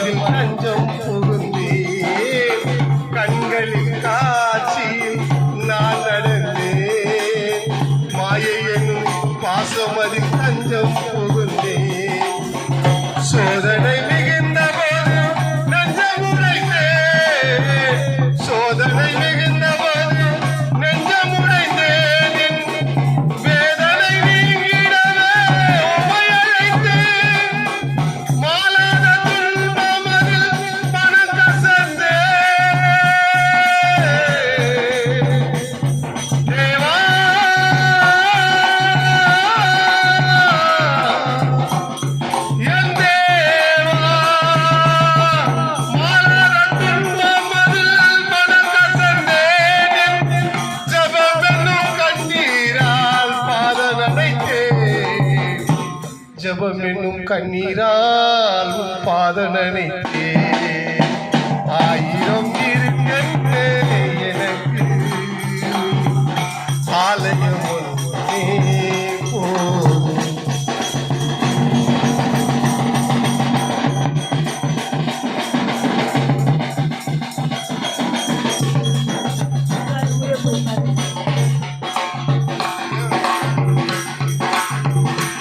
அதில் தஞ்சம் புகுந்தேன் கண்களின் காட்சியில் நான் நடந்தேன். மாயை எனும் பாசம் அதில் தஞ்சம் ஜெபம் என்னும் கண்ணீரால் பாத நனைத்தேன்